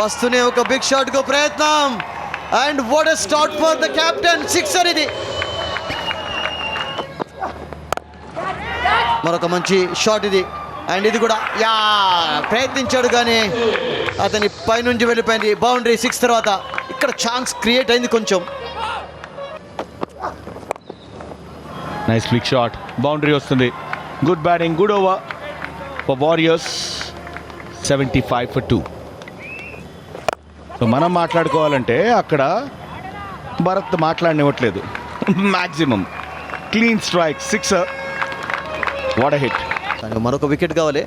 వస్తూనే ఒక బిగ్ షాట్కు ప్రయత్నం. And what a start for the captain sixer ఇది. మరొక మంచి షాట్ ఇది. అండ్ ఇది కూడా యా ప్రయత్నించాడు కానీ అతని పైనుంచి వెళ్ళిపోయింది. బౌండరీ సిక్స్ తర్వాత. ఇక్కడ ఛాన్స్ క్రియేట్ అయింది కొంచెం. నైస్ క్లిక్ షాట్ బౌండరీ వస్తుంది. Good batting good over for warriors seventy five for two మనం మాట్లాడుకోవాలంటే అక్కడ Bharat మాట్లాడనివ్వట్లేదు. Maximum clean strike six what hit మరొక వికెట్ కావాలి.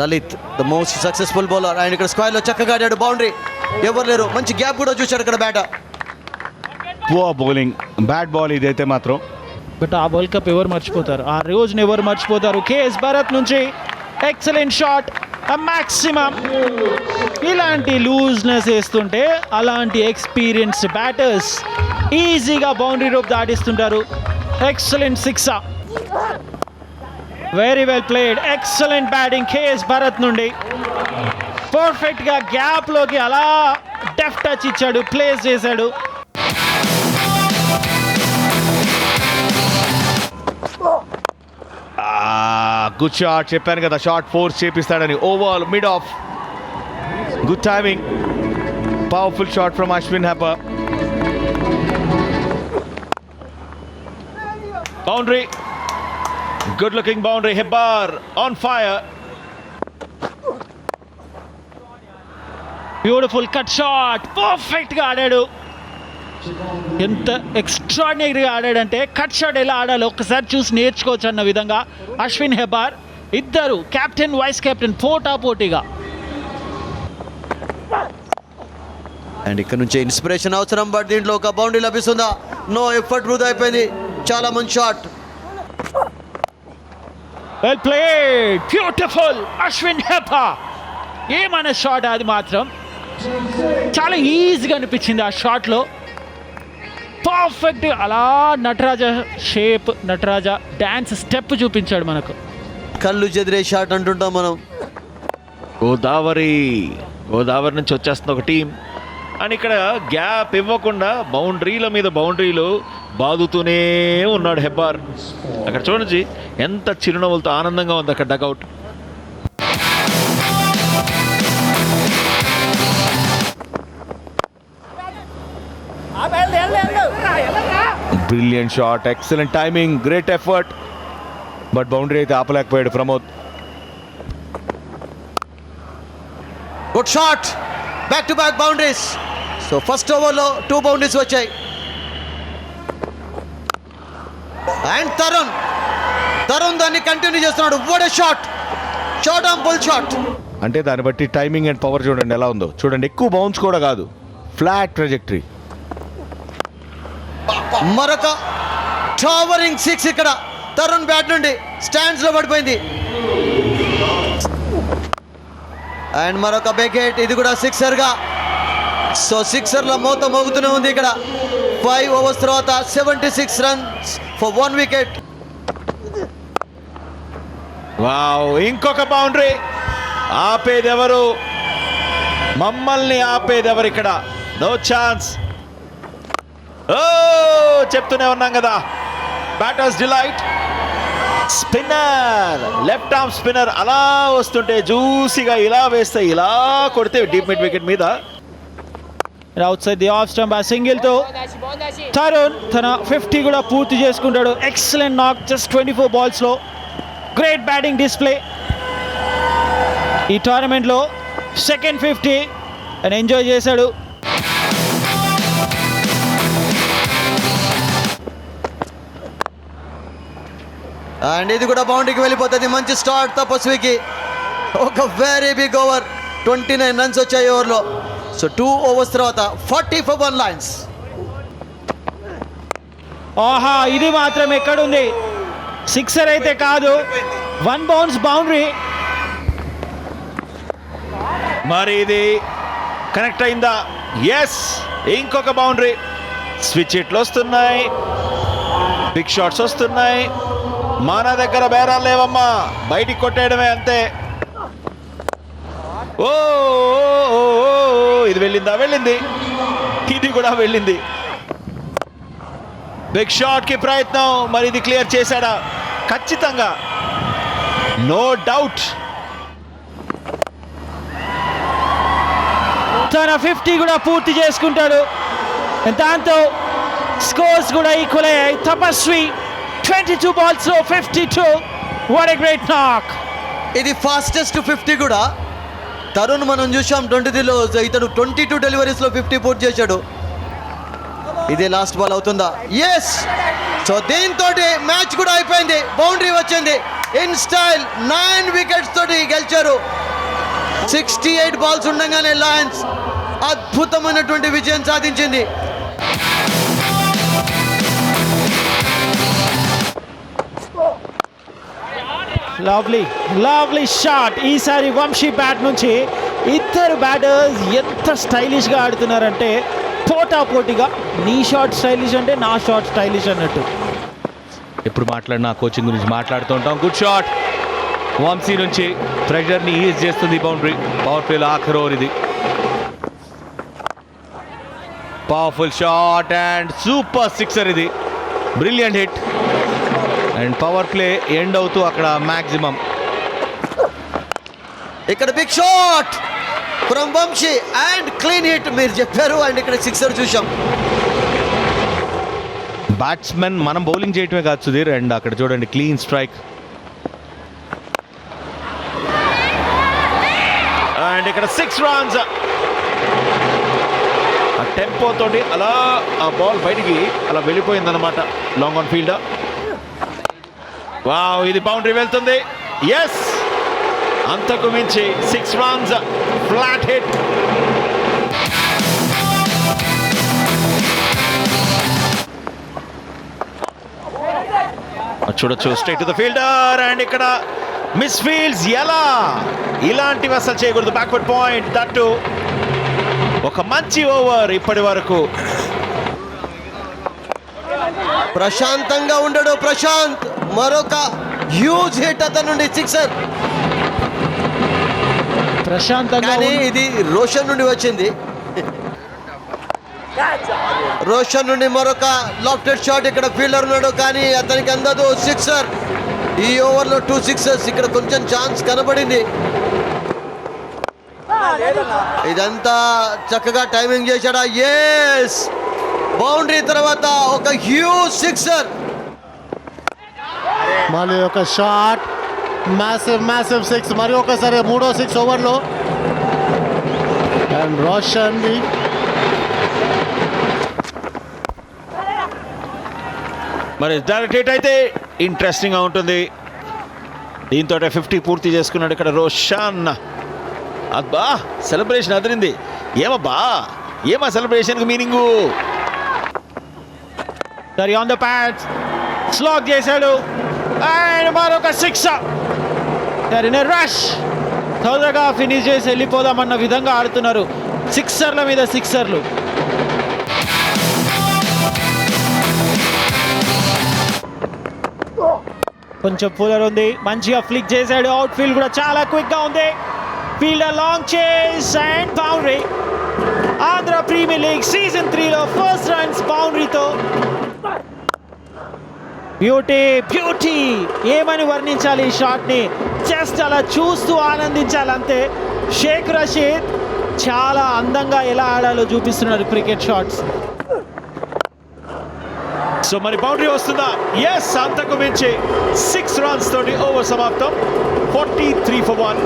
Lalit the most successful bowler ఆయన ఇక్కడ స్క్వేర్లో చక్కగా ఆడాడు బౌండరీ ఎవరు లేరు? మంచి గ్యాప్ కూడా చూశాడు ఇక్కడ bat poor bowling bat ball ఇదైతే మాత్రం. బట్ ఆ వరల్డ్ కప్ ఎవరు మర్చిపోతారు? ఆ రోజుని ఎవరు మర్చిపోతారు? కేఎస్ భారత్ నుంచి. ఎక్సలెంట్ షాట్ మ్యాక్సిమం ఇలాంటి లూజ్నెస్ వేస్తుంటే అలాంటి ఎక్స్పీరియన్స్ బ్యాటర్స్ ఈజీగా boundary rope దాటిస్తుంటారు. Excellent six very well played excellent batting KS Bharat నుండి. పర్ఫెక్ట్గా గ్యాప్లోకి అలా డెఫ్ టచ్ ఇచ్చాడు ప్లేస్ చేశాడు. గుడ్ షాట్ చెప్పాను కదా short force చేపిస్తాడని. Over mid off good timing powerful shot from Ashwin Hebbar boundary good looking boundary Hebbar on fire beautiful cut shot పర్ఫెక్ట్గా ఆడాడు. ఎంత ఎక్స్ట్రాడినరీగా ఆడాడంటే కట్ షాట్ ఎలా ఆడాలో ఒక్కసారి చూసి నేర్చుకోవచ్చు అన్న విధంగా అశ్విన్ హెబార్ ఇద్దరు కెప్టెన్ వైస్ కెప్టెన్ పోటా పోటీగా. అండ్ ఇక్కడ నుంచి ఇన్స్పిరేషన్ అవసరం బట్ దీంట్లో ఒక బౌండరీ లభిస్తుందా? నో ఎఫర్ట్ వృధా అయిపోయింది. చాలా మంచి shot well played beautiful Ashwin Hebbar. ఏమన్న షాట్ అది మాత్రం? చాలా ఈజీగా అనిపించింది ఆ షాట్లో పర్ఫెక్ట్ అలా Nataraja shape Nataraja dance step చూపించాడు మనకు. కళ్ళు చెదిరే షాట్ అంటుంటాం మనం. గోదావరి గోదావరి నుంచి వచ్చేస్తుంది ఒక టీం. అని ఇక్కడ గ్యాప్ ఇవ్వకుండా బౌండరీల మీద బౌండరీలు బాదుతూనే ఉన్నాడు హెబ్బార్. అక్కడ చూడండి ఎంత చిరునవ్వులతో ఆనందంగా ఉంది అక్కడ dugout brilliant shot excellent timing great effort. But boundary అయితే ఆపలేకపోయాడు Pramod. Good shot! Back to back boundaries so first ఓవర్లో టూ బౌండరీస్ వచ్చాయి. అండ్ తరుణ్ తరుణ్ దాన్ని కంటిన్యూ చేస్తున్నాడు. A shot short on full shot అంటే దాన్ని బట్టి టైమింగ్ అండ్ పవర్ చూడండి ఎలా ఉందో. చూడండి ఎక్కువ బౌన్స్ కూడా కాదు. ఫ్లాట్ ట్రెజెక్టరీ మరొక టవరింగ్ సిక్స్ ఇక్కడ. తరుణ్ బ్యాట్ నుండి స్టాండ్స్లో పడిపోయింది. అండ్ మరొక బెకెట్ ఇది కూడా సిక్సర్గా. సో సిక్సర్లో మోగుతూనే ఉంది ఇక్కడ. ఫైవ్ ఓవర్స్ తర్వాత seventy six runs for one wicket wow ఇంకొక బౌండరీ ఆపేదెవరు? మమ్మల్ని ఆపేదెవరు ఇక్కడ? నో ఛాన్స్ ఓ చెప్తూనే ఉన్నాం కదా. Batters delight spinner left arm spinner అలా వస్తుంటే జ్యూసీగా ఇలా వేస్తే ఇలా కొడితే డీప్ మిడ్ వికెట్ మీద. Outside the off stump ఆ సింగిల్తో తరుణ్ తన ఫిఫ్టీ కూడా పూర్తి చేసుకుంటాడు. Excellent knock just twenty four బాల్స్లో great batting display ఈ టోర్నమెంట్లో సెకండ్ ఫిఫ్టీ అని ఎంజాయ్ చేశాడు. అండ్ ఇది కూడా బౌండరీకి వెళ్ళిపోతుంది. మంచి స్టార్ట్ తపస్వికి. ఒక very big over twenty nine runs వచ్చాయి ఓవర్లో. సో టూ ఓవర్స్ తర్వాత ఫార్టీ ఫోర్ వన్ లైన్స్ ఆహా ఇది మాత్రం ఎక్కడుంది? సిక్సర్ అయితే కాదు. వన్ బౌన్స్ బౌండరీ మరి ఇది కనెక్ట్ అయిందా? ఎస్ ఇంకొక బౌండరీ స్విచ్ ఇట్లు వస్తున్నాయి. బిగ్ షాట్స్ వస్తున్నాయి. మన దగ్గర బేరాలు లేవమ్మా. బయటికి కొట్టేయడమే అంతే. ఓ ఇది వెళ్ళిందా? వెళ్ళింది. ఇది కూడా వెళ్ళింది. బిగ్ షాట్కి ప్రయత్నం మరి ఇది క్లియర్ చేశాడా? ఖచ్చితంగా. నో డౌట్ తన ఫిఫ్టీ కూడా పూర్తి చేసుకుంటాడు. దాంతో స్కోర్స్ కూడా ఈక్వల్ అయ్యాయి. Tapasvi twenty two balls fifty What what great knock. Knock ఇది ఫాస్టెస్ట్ ఫిఫ్టీ కూడా. తరుణ్ మనం చూసాం ట్వంటీ త్రీలో ఇతను ట్వంటీ టూ డెలివరీస్లో ఫిఫ్టీ పూర్తి చేశాడు. ఇదే లాస్ట్ బాల్ అవుతుందా? ఎస్ సో దీంతో మ్యాచ్ కూడా అయిపోయింది. బౌండరీ వచ్చింది. ఇన్ స్టైల్ నైన్ వికెట్స్ తోటి గెలిచారు. సిక్స్టీ ఎయిట్ బాల్స్ ఉండగానే లయన్స్ అద్భుతమైనటువంటి విజయం సాధించింది. లవ్లీ లవ్లీ షాట్ ఈసారి వంశీ బ్యాట్ నుంచి ఇద్దరు బ్యాటర్స్ ఎంత స్టైలిష్గా ఆడుతున్నారంటే పోటా పోటీగా నీ షాట్ స్టైలిష్ అంటే నా షాట్ స్టైలిష్ అన్నట్టు. ఎప్పుడు మాట్లాడినా కోచింగ్ గురించి మాట్లాడుతూ ఉంటాం. గుడ్ షాట్ వంశీ నుంచి ప్రెషర్ని ఈజ్ చేస్తుంది బౌండరీ పవర్ ప్లేలో ఆఖరి ఓవర్ ఇది. Powerful shot and super sixer ఇది. Brilliant hit and power play end అవుతూ అక్కడ మ్యాక్సిమం ఇక్కడ big shot from Vamsi and clean hit మీరు చెప్పారు. అండ్ ఇక్కడ సిక్సర్ చూసాం బ్యాట్స్మెన్ మనం బౌలింగ్ చేయటమే కాదు సుధీర్. అండ్ అక్కడ చూడండి క్లీన్ స్ట్రైక్ అండ్ ఇక్కడ సిక్స్ రన్స్ ఆ టెంపో తోటి అలా ఆ బాల్ బయటికి అలా వెళ్ళిపోయింది అనమాట లాంగ్ ఆన్ ఫీల్డ్ వావ్ ఇది బౌండరీ వెళ్తుంది. ఎస్ అంతకు మించి సిక్స్ రన్స్ ఫ్లాట్ హిట్ చూడొచ్చు straight to the fielder and ఇక్కడ మిస్ ఫీల్డ్స్ ఎలా? ఇలాంటివి అసలు చేయకూడదు. బ్యాక్వర్డ్ పాయింట్ దట్టు ఒక మంచి ఓవర్ ఇప్పటి వరకు. ప్రశాంతంగా ఉండడు ప్రశాంత్. మరొక హ్యూజ్ హిట్ అతని నుండి సిక్సర్ ప్రశాంతంగా కానీ. ఇది రోషన్ నుండి వచ్చింది. రోషన్ నుండి మరొక లాఫ్టెడ్ షాట్ ఇక్కడ ఫీల్డర్ ఉన్నాడు. కానీ అతనికి అందదు సిక్సర్ ఈ ఓవర్లో టూ సిక్సర్స్ ఇక్కడ కొంచెం ఛాన్స్ కనబడింది. ఇదంతా చక్కగా టైమింగ్ చేశాడా? ఎస్ బౌండరీ తర్వాత ఒక హ్యూజ్ సిక్సర్. మళ్ళీ ఒక షాట్. మ్యాసివ్ మ్యాసివ్ సిక్స్ మరి ఒకసారి మూడో సిక్స్ ఓవర్లో. అండ్ రోషన్ మరి డైరెక్ట్ హిట్ అయితే ఇంట్రెస్టింగ్గా ఉంటుంది. దీంతో ఫిఫ్టీ పూర్తి చేసుకున్నాడు ఇక్కడ రోషన్. అబ్బా సెలబ్రేషన్ అదిరింది. ఏమబ్బా ఏమా సెలబ్రేషన్కి మీనింగు సరి ఆన్ ద ప్యాచ్ స్లాగ్ చేశాడు అండ్ మరొక సిక్స్ సరైన రష్ తొందరగా ఫినిష్ చేసి వెళ్ళిపోదామన్న విధంగా ఆడుతున్నారు. సిక్సర్ల మీద సిక్సర్లు కొంచెం పూలర్ ఉంది. మంచిగా ఫ్లిక్ చేశాడు అవుట్ ఫీల్డ్ కూడా చాలా క్విక్గా ఉంది. Fielder long chase and boundary Andhra premier league season త్రీలో ఫస్ట్ రన్స్ బౌండరీతో బ్యూటీ బ్యూటీ. ఏమని వర్ణించాలి ఈ షాట్ని? జస్ట్ అలా చూస్తూ ఆనందించాలంతే షేక్ రషీద్ చాలా అందంగా ఎలా ఆడాలో చూపిస్తున్నారు క్రికెట్ షాట్స్. సో మరి బౌండరీ వస్తుందా? ఎస్ అంతకు మించి సిక్స్ రన్స్ తోటి ఓవర్ సమాప్తం. Forty three for one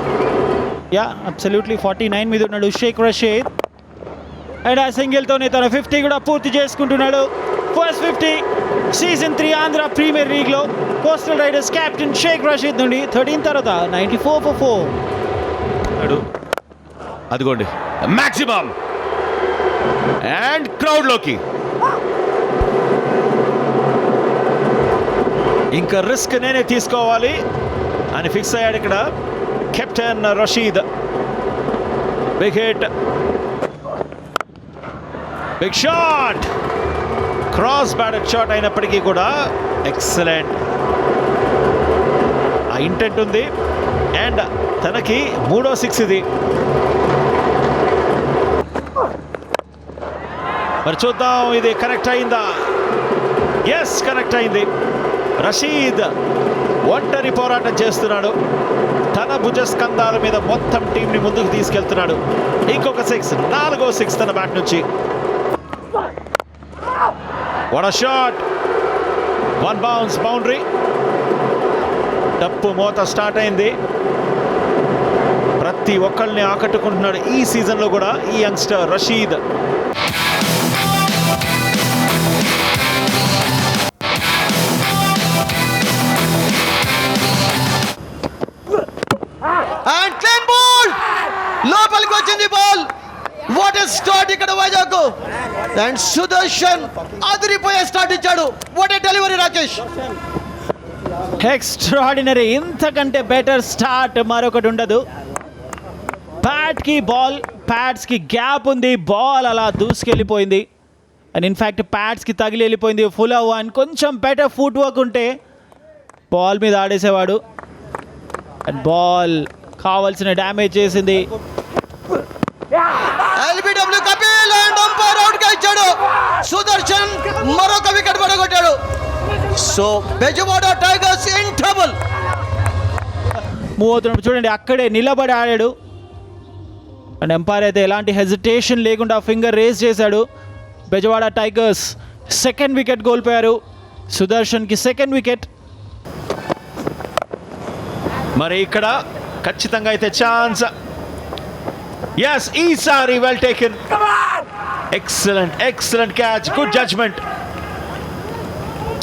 yeah absolutely forty nine మీద ఉన్నాడు షేక్ రషీద్. అండ్ ఆ సింగిల్తోనే తన ఫిఫ్టీ కూడా పూర్తి చేసుకుంటున్నాడు. First fifty season three Andhra premier లీగ్లో coastal riders captain Shaik Rasheed నుండి థర్టీన్ తర్వాత నైంటీ ఫోర్ ఫర్ ఫోర్ అదిగోండి. మ్యాక్సిమం అండ్ క్రౌడ్లోకి ఇంకా రిస్క్ నేనే తీసుకోవాలి అని ఫిక్స్ అయ్యాడు ఇక్కడ captain Rasheed big hit big shot cross batted shot అయినప్పటికీ కూడా ఎక్సలెంట్. ఆ ఇంటెంట్ ఉంది. అండ్ తనకి మూడో సిక్స్ ఇది. మరి చూద్దాం ఇది కనెక్ట్ అయిందా? ఎస్ కనెక్ట్ అయింది. రషీద్ ఒంటరి పోరాటం చేస్తున్నాడు. తన భుజస్కంధాల మీద మొత్తం టీంని ముందుకు తీసుకెళ్తున్నాడు. ఇంకొక సిక్స్ నాలుగో సిక్స్ తన బ్యాట్ నుంచి. One shot one bounce boundary డప్పు మోత స్టార్ట్ అయింది. ప్రతి ఒక్కళ్ళని ఆకట్టుకుంటున్నాడు ఈ సీజన్లో కూడా ఈ యంగ్స్టర్ రషీద్. లోపలికి వచ్చింది బాల్ వాట్ ఇస్ స్టార్ట్ ఇక్కడ వైజాగ్ అండ్ సుదర్శన్ అదిరిపోయే స్టార్ట్ ఇచ్చాడు. What a delivery Rakesh extraordinary ఇంతకంటే బెటర్ స్టార్ట్ మరొకటి ఉండదు. ప్యాడ్కి బాల్ ప్యాడ్స్కి గ్యాప్ ఉంది. బాల్ అలా దూసుకెళ్ళిపోయింది. అండ్ ఇన్ఫ్యాక్ట్ ప్యాడ్స్కి తగిలి వెళ్ళిపోయింది. ఫుల్ అవ్వ అండ్ కొంచెం బెటర్ ఫుట్ వర్క్ ఉంటే బాల్ మీద ఆడేసేవాడు. అండ్ బాల్ కావాల్సిన డ్యామేజ్ చేసింది. సుదర్శన్ మరొక wicket పడగొట్టాడు. So Bezawada tigers in trouble. Move అవుతున్నప్పుడు చూడండి అక్కడే నిలబడి ఆడాడు. అండ్ ఎంపైర్ అయితే ఎలాంటి హెజిటేషన్ లేకుండా ఫింగర్ రేస్ చేశాడు. బెజవాడ టైగర్స్ సెకండ్ వికెట్ కోల్పోయారు. సుదర్శన్కి సెకండ్ వికెట్ మరి ఇక్కడ ఖచ్చితంగా అయితే ఛాన్స్ ఎస్ ఈసారి well taken excellent excellent catch good judgement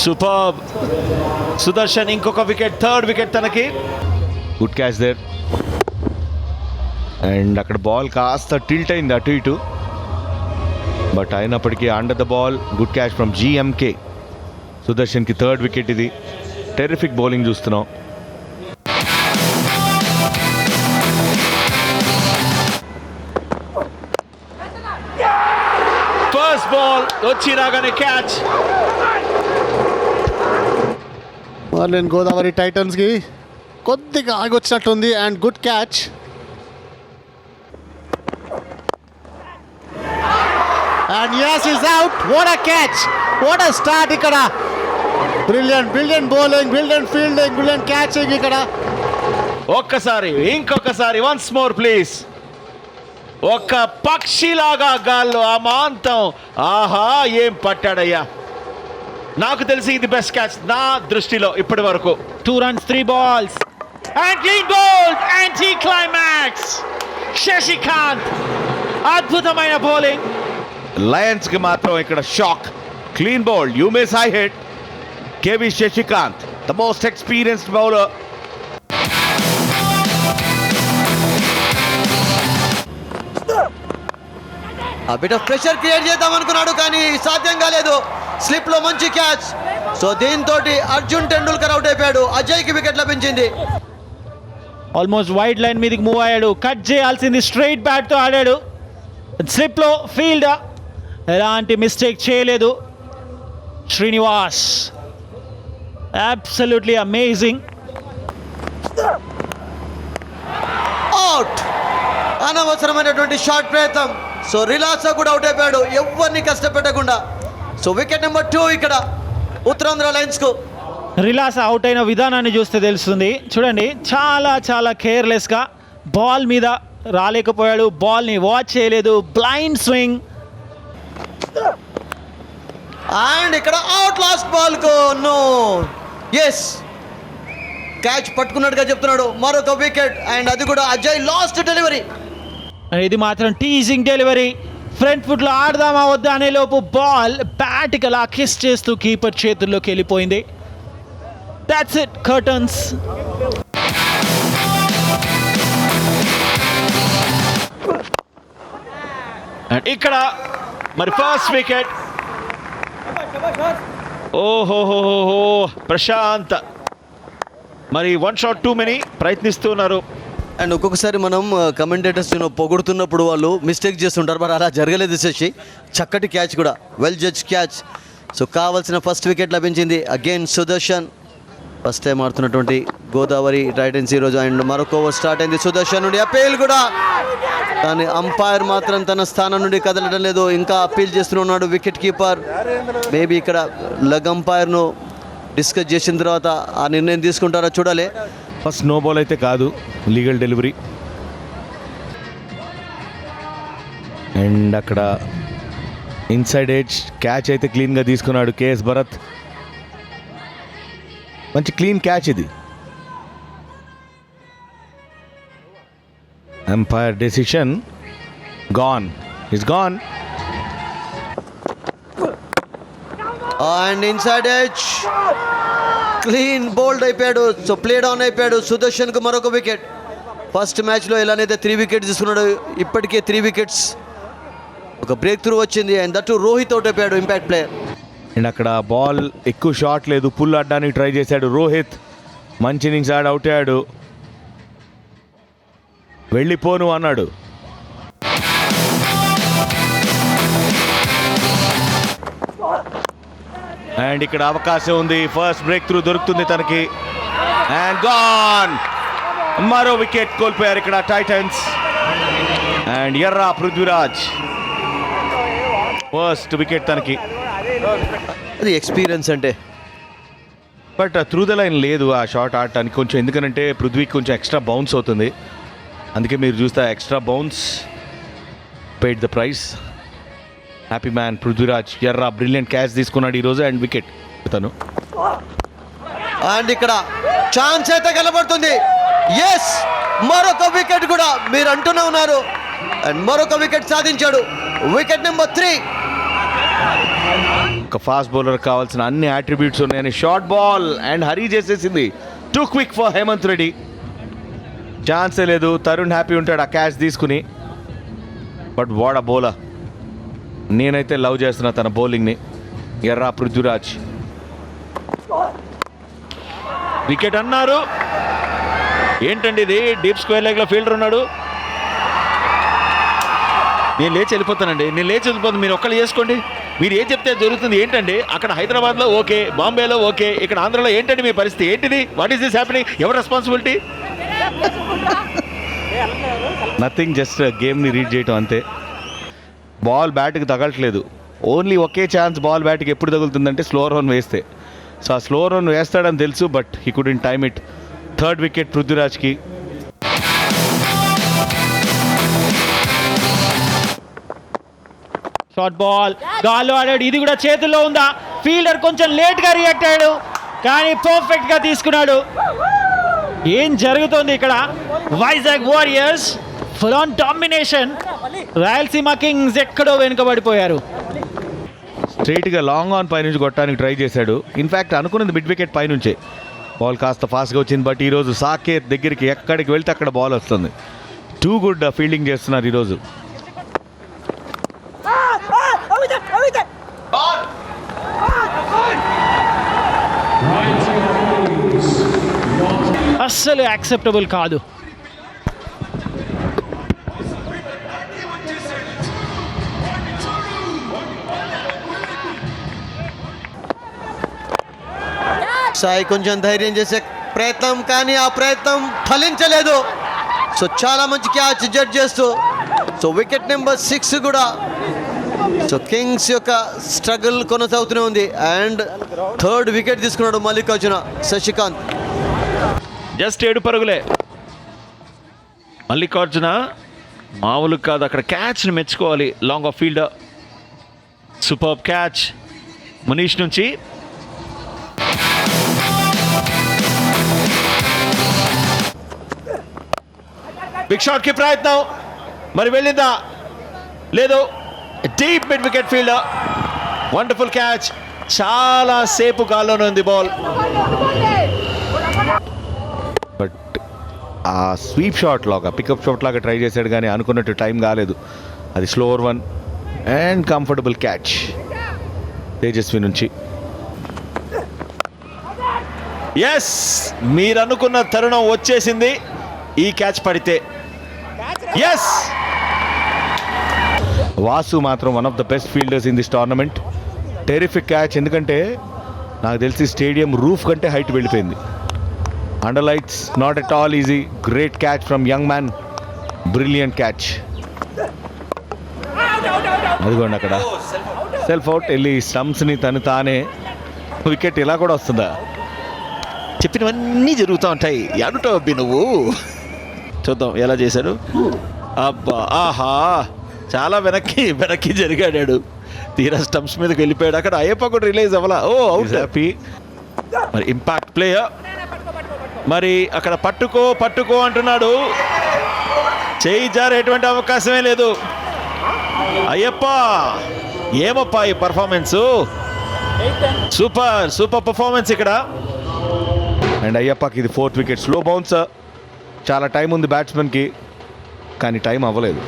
super Sudarshan ఇంకొక వికెట్ థర్డ్ వికెట్ తనకి గుడ్ క్యాచ్ దేర్ అండ్ అక్కడ బాల్ కాస్త టిల్ట్ అయింది అటు ఇటు. బట్ అయినప్పటికీ under the ball good catch from GMK సుదర్శన్కి third wicket ఇది. టెరిఫిక్ బౌలింగ్ చూస్తున్నాం. బాల్ వచ్చి రాగానే క్యాచ్. మార్లిన్ గోదావరి టైటన్స్కి కొద్దిగా ఆగొచ్చినట్టుంది and good catch and yes is out what a catch what a start ఇక్కడ. Brilliant brilliant bowling brilliant fielding brilliant catching ఇక్కడ. ఒక్కసారి ఇంకొకసారి వన్స్ మోర్ ప్లీజ్ ఒక్క పక్షిలాగా గాల్లో ఆ మాంతం ఆహా ఏం పట్టాడయ్యా? నాకు తెలిసి ఇది బెస్ట్ క్యాచ్ నా దృష్టిలో ఇప్పటి వరకు. Two runs three balls and clean bowled anti climax Shashikant అద్భుతమైన బౌలింగ్ లయన్స్కి మాత్రం ఇక్కడ shock clean bowl you may say head KV Shashikant the most experienced bowler a bit of pressure create చేద్దాం అనుకున్నాడు కానీ సాధ్యం కాలేదు. స్లిప్లో మంచి క్యాచ్ సో దీంతో అర్జున్ టెండూల్కర్ అవుట్ అయిపోయాడు. అజయ్కి వికెట్ లభించింది. ఆల్మోస్ట్ వైడ్ లైన్ మీదకి మూవ్ అయ్యాడు. కట్ చేయాల్సింది స్ట్రైట్ బ్యాట్తో ఆడాడు. స్లిప్లో ఫీల్డ్ ఎలాంటి మిస్టేక్ చేయలేదు. శ్రీనివాస్ అబ్సల్యూట్లీ అమేజింగ్ అవుట్ అనవసరమైనటువంటి షార్ట్ ప్రయత్నం. సో రిలాక్స్ కూడా అవుట్ అయిపోయాడు. ఎవరిని కష్టపెట్టకుండా. సో వికెట్ నెంబర్ టూ ఇక్కడ. ఉత్తరాంధ్ర లైన్స్కు. రిలాస్ అవుట్ అయిన విధానాన్ని చూస్తే తెలుస్తుంది. చూడండి చాలా చాలా కేర్లెస్గా బాల్ మీద రాలేకపోయాడు. బాల్ని వాచ్ చేయలేదు. బ్లైండ్ స్వింగ్ అండ్ ఇక్కడ అవుట్ లాస్ట్ బాల్కు. నో ఎస్ క్యాచ్ పట్టుకున్నట్టుగా చెప్తున్నాడు. మరొక వికెట్ అండ్ అది కూడా అజయ్ లాస్ట్ డెలివరీ ఇది మాత్రం టీజింగ్ డెలివరీ ఫ్రంట్ ఫుట్లో ఆడదామా వద్దా అనే లోపు బాల్ బ్యాట్కి అలా కిస్ చేస్తూ కీపర్ చేతుల్లోకి వెళ్ళిపోయింది. దాట్స్ ఇట్ కర్టన్స్ అండ్ ఇక్కడ మరి ఫస్ట్ వికెట్ ఓహోహోహో ప్రశాంత్. మరి వన్ షాట్ టూ మెనీ ప్రయత్నిస్తున్నారు అండ్ ఒక్కొక్కసారి మనం కమెంటేటర్స్ పొగుడుతున్నప్పుడు వాళ్ళు మిస్టేక్ చేస్తుంటారు. మరి అలా జరగలేదు శశి. చక్కటి క్యాచ్ కూడా. వెల్ జడ్జ్ క్యాచ్ సో కావాల్సిన ఫస్ట్ వికెట్ లభించింది. అగైన్ సుదర్శన్. ఫస్ట్ టైం ఆడుతున్నటువంటి గోదావరి టైటన్స్ ఈరోజు అండ్ మరొక ఓవర్ స్టార్ట్ అయింది సుదర్శన్ నుండి. అపీల్ కూడా. కానీ అంపైర్ మాత్రం తన స్థానం నుండి కదలడం లేదు. ఇంకా అప్పీల్ చేస్తూనే ఉన్నాడు వికెట్ కీపర్ మేబీ ఇక్కడ లగ్ అంపైర్ను డిస్కస్ చేసిన తర్వాత ఆ నిర్ణయం తీసుకుంటారా చూడాలి. ఫస్ట్ నో బాల్ అయితే కాదు లీగల్ డెలివరీ. అండ్ అక్కడ ఇన్సైడ్ ఎడ్జ్ క్యాచ్ అయితే క్లీన్గా తీసుకున్నాడు కేఎస్ భరత్. మంచి క్లీన్ క్యాచ్ ఇది. Umpire decision gone is gone and inside edge clean bowled అయిపోయాడు. సో ప్లే డౌన్ అయిపోయాడు. సుదర్శన్కు మరొక వికెట్. ఫస్ట్ మ్యాచ్లో ఎలానైతే త్రీ వికెట్స్ తీసుకున్నాడు ఇప్పటికే త్రీ వికెట్స్. ఒక బ్రేక్ త్రూ వచ్చింది. అండ్ దట్టు రోహిత్ అవుట్ అయిపోయాడు ఇంపాక్ట్ ప్లేయర్. అండ్ అక్కడ బాల్ ఎక్కువ షాట్ లేదు. పుల్ ఆడడానికి ట్రై చేశాడు రోహిత్. మంచి ఇన్నింగ్స్ ఆడ అవుట్ అయ్యాడు. వెళ్ళిపోను అన్నాడు. అండ్ ఇక్కడ అవకాశం ఉంది. ఫస్ట్ బ్రేక్ త్రూ దొరుకుతుంది తనకి. అండ్ గాన్ మరో వికెట్ కోల్పోయారు ఇక్కడ titans and Erra Prithviraj. First wicket తనకి. అది ఎక్స్పీరియన్స్ అంటే. బట్ త్రూ ద లైన్ లేదు ఆ షాట్ ఆడటానికి కొంచెం. ఎందుకంటే పృథ్వీకి కొంచెం ఎక్స్ట్రా బౌన్స్ అవుతుంది. అందుకే మీరు చూస్తే extra bounce paid the price happy man Prithviraj Erra brilliant catch తీసుకున్నాడు ఈరోజు అండ్ వికెట్ తను. అండ్ ఇక్కడ ఛాన్స్ అయితే కనబడుతుంది. ఎస్ మరొక వికెట్ కూడా మీరు అంటూనే ఉన్నారు. అండ్ మరొక వికెట్ సాధించాడు. వికెట్ నెంబర్ త్రీ ఒక ఫాస్ట్ బౌలర్ కావాల్సిన అన్ని అట్రిబ్యూట్స్ ఉన్నాయని షార్ట్ బాల్ అండ్ హరీ చేసేసింది. Two quick for Hemanth Reddy ఛాన్సే లేదు. తరుణ్ హ్యాపీ ఉంటాడు. ఆ క్యాచ్ తీసుకుని. బట్ వాడ బౌలర్ నేనైతే లవ్ చేస్తున్నా తన బౌలింగ్ని. ఎర్రా పృథ్వీరాజ్. వికెట్ అన్నారు. ఏంటండి ఇది? డీప్ స్క్వేర్ లెగ్లో ఫీల్డర్ ఉన్నాడు. నేను లేచి వెళ్ళిపోతానండి. నేను లేచి వెళ్ళిపోతాను మీరు ఒక్కళ్ళు చేసుకోండి. మీరు ఏం చెప్తే జరుగుతుంది ఏంటండి? అక్కడ హైదరాబాద్లో ఓకే బాంబేలో ఓకే ఇక్కడ ఆంధ్రలో ఏంటండి మీ పరిస్థితి? ఏంటిది? వాట్ ఈస్ దిస్ హ్యాపెనింగ్ ఎవరు రెస్పాన్సిబిలిటీ నథింగ్ జస్ట్ గేమ్ని రీడ్ చేయటం అంతే. బాల్ బ్యాట్కి తగలట్లేదు. ఓన్లీ ఒకే ఛాన్స్ బాల్ బ్యాట్కి ఎప్పుడు తగులుతుందంటే స్లో రన్ వేస్తే. సో ఆ స్లో రన్ వేస్తాడని తెలుసు but he could time it. Third wicket పృథ్వీరాజ్కి. Short ball గాల్లో ఆడాడు. ఇది కూడా చేతుల్లో ఉందా? ఫీల్డర్ కొంచెం లేట్గా రియాక్ట్ అయ్యాడు. కానీ పర్ఫెక్ట్గా తీసుకున్నాడు. ఏం జరుగుతోంది ఇక్కడ? Vizag warriors full on domination Rayalaseema kings ఎక్కడో వెనుకబడిపోయారు. స్ట్రైట్గా లాంగ్ ఆన్ పైనుంచి కొట్టడానికి ట్రై చేశాడు. ఇన్ఫ్యాక్ట్ అనుకున్నది మిడ్ వికెట్ పైనుంచే బాల్ కాస్త ఫాస్ట్గా వచ్చింది బట్ ఈరోజు సాకేత్ దగ్గరికి ఎక్కడికి వెళ్తే అక్కడ బాల్ వస్తుంది. టూ గుడ్ ఫీల్డింగ్ చేస్తున్నారు ఈరోజు. అస్సలు యాక్సెప్టబుల్ కాదు. సాయి కొంచెం ధైర్యం చేసే ప్రయత్నం కానీ ఆ ప్రయత్నం ఫలించలేదు. సో చాలా మంచి క్యాచ్ జడ్జ్ చేస్తూ సో వికెట్ నెంబర్ సిక్స్ కూడా. సో కింగ్స్ యొక్క స్ట్రగుల్ కొనసాగుతూనే ఉంది. అండ్ థర్డ్ వికెట్ తీసుకున్నాడు మల్లికార్జున శశికాంత్. జస్ట్ ఏడు పరుగులే. మల్లికార్జున మామూలు కాదు అక్కడ క్యాచ్ని మెచ్చుకోవాలి. Long off field super catch Manish నుంచి బిగ్ షాట్కి ప్రయత్నం మరి వెళ్ళిందా? లేదు. Deep mid wicket fielder wonderful catch చాలా సేపు గాల్లోనే ఉంది బాల్. బట్ ఆ స్వీప్ షాట్ లాగా పికప్ షాట్ లాగా ట్రై చేశాడు కానీ అనుకున్నట్టు టైం కాలేదు. అది slower one and comfortable catch Tejaswi నుంచి. ఎస్ మీరు అనుకున్న తరుణం వచ్చేసింది. ఈ క్యాచ్ పడితే ఎస్ వాసు మాత్రం one of the best fielders in this tournament terrific catch ఎందుకంటే నాకు తెలిసి స్టేడియం రూఫ్ కంటే హైట్ వెళ్ళిపోయింది. Under lights not at all easy great catch from young man brilliant catch అదిగోండి అక్కడ. సెల్ఫ్ అవుట్ వెళ్ళి స్టంప్స్ని తను తానే వికెట్ ఇలా కూడా వస్తుందా? చెప్పినవన్నీ జరుగుతూ ఉంటాయి. అడుటో అబ్బి నువ్వు? చూద్దాం ఎలా చేశాడు? అబ్బా ఆహా చాలా వెనక్కి వెనక్కి జరిగాడాడు తీరా స్టంప్స్ మీదకి వెళ్ళిపోయాడు. అక్కడ అయ్యప్ప కూడా రిలీజ్ అవ్వాలా? ఓ అవుట్. హ్యాపీ మరి ఇంపాక్ట్ ప్లేయర్ మరి అక్కడ పట్టుకో పట్టుకో అంటున్నాడు. చేయి జారేటువంటి అవకాశమే లేదు. అయ్యప్ప ఏమప్పా ఈ పర్ఫార్మెన్స్ సూపర్ సూపర్ పర్ఫార్మెన్స్ ఇక్కడ. అండ్ అయ్యప్పకి ఇది ఫోర్త్ వికెట్ స్లో బౌన్సర్ చాలా టైం ఉంది బ్యాట్స్మెన్కి కానీ టైం అవ్వలేదు.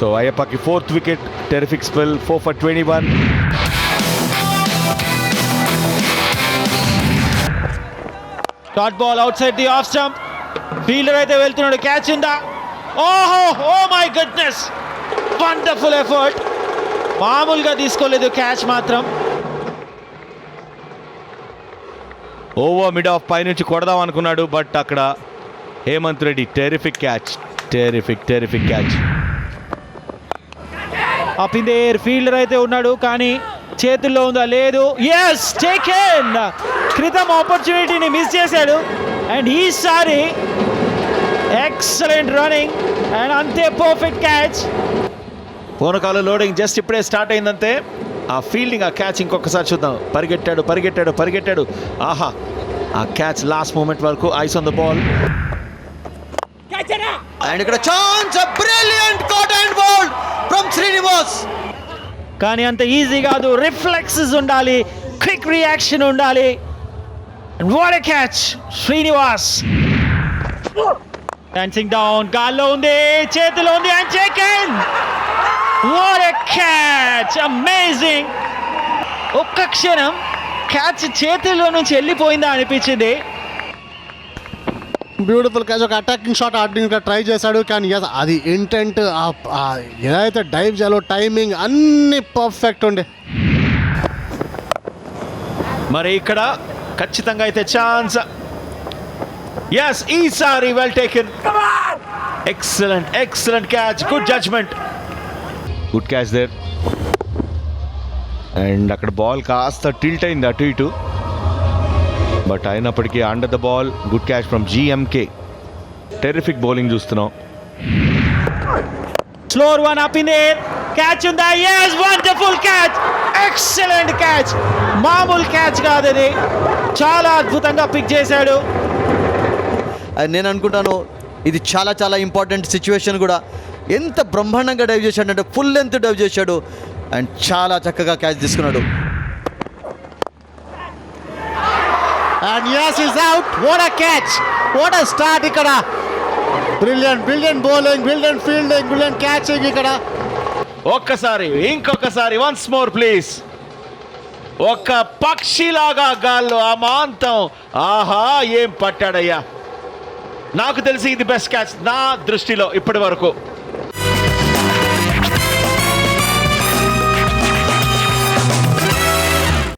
So అయ్యప్పకి fourth wicket terrific spell four for twenty one dot ball outside the off stump fielder అయితే వెళ్తున్నాడు. క్యాచ్ ఉందా? ఓహో! Oh my goodness! Wonderful effort! మామూలుగా తీసుకోలేదు క్యాచ్ మాత్రం. ఓవర్ మిడ్ ఆఫ్ పై నుంచి కొడదాం అనుకున్నాడు బట్ అక్కడ Hemanth Reddy terrific catch terrific terrific catch up in air fielder అయితే ఉన్నాడు కానీ చేతుల్లో ఉందా? లేదు. ఎస్ టేకెన్ క్రితం ఆపర్చునిటీని మిస్ చేశాడు. అండ్ ఈసారి ఎక్సలెంట్ రన్నింగ్ అండ్ అంతే పర్ఫెక్ట్ క్యాచ్ పూనకాలు లోడింగ్ జస్ట్ ఇప్పుడే స్టార్ట్ అయిందంతే. ఆ ఫీల్డింగ్ ఆ క్యాచ్ ఇంకొకసారి చూద్దాం. పరిగెట్టాడు పరిగెట్టాడు పరిగెట్టాడు. ఆహా ఆ క్యాచ్ లాస్ట్ మూమెంట్ వరకు eyes on the ball and ఇక్కడ chance brilliant caught and ball from Srinivas కానీ అంత ఈజీ కాదు రిఫ్లెక్సెస్ ఉండాలి క్విక్ రియాక్షన్ ఉండాలి. And what a catch Srinivas dancing down గాల్లో ఉంది చేతిలో ఉంది అండ్ చెకెన్ వాట్ ఎ క్యాచ్ అమేజింగ్ ఒక్క క్షణం క్యాచ్ చేతిలో నుంచి వెళ్ళిపోయిందా అనిపించింది? బ్యూటిఫుల్ క్యాచ్ ఒక అటాకింగ్ షాట్ ఆడడానికి ట్రై చేశాడు. కానీ yes, అది ఇంటెంట్ ఏదైతే డైవ్ చేయాలో టైమింగ్ అన్ని పర్ఫెక్ట్ ఉండే. మరి ఇక్కడ ఖచ్చితంగా అయితే ఛాన్స్ ఎస్ ఈసారి well taken excellent excellent catch good judgement good catch there and అక్కడ బాల్ కాస్త టిల్ట్ అయింది అటు ఇటు. బట్ అయినప్పటికీ under the ball good catch from GMK terrific bowling చూస్తున్నాం. Slower one up in air catch ఉందా? Yes wonderful catch excellent catch మామూలు catch కాదు ఇది. చాలా అద్భుతంగా పిక్ చేశాడు. అది నేను అనుకుంటాను ఇది చాలా చాలా ఇంపార్టెంట్ సిచ్యువేషన్ కూడా. ఎంత బ్రహ్మాండంగా డైవ్ చేశాడంటే ఫుల్ లెంత్ డైవ్ చేశాడు. అండ్ చాలా చక్కగా క్యాచ్ తీసుకున్నాడు. And as is out what a catch what a start ఇక్కడ. Brilliant brilliant bowling brilliant fielding brilliant catching ఇక్కడ. ఒక్కసారి ఇంకొకసారి వన్స్ మోర్ ప్లీజ్ ఒక పక్షిలాగా గాల్లో ఆ మాంతం. ఆహా ఏం పట్టాడయ్యా. నాకు తెలిసి ఇది బెస్ట్ క్యాచ్ నా దృష్టిలో ఇప్పటి వరకు.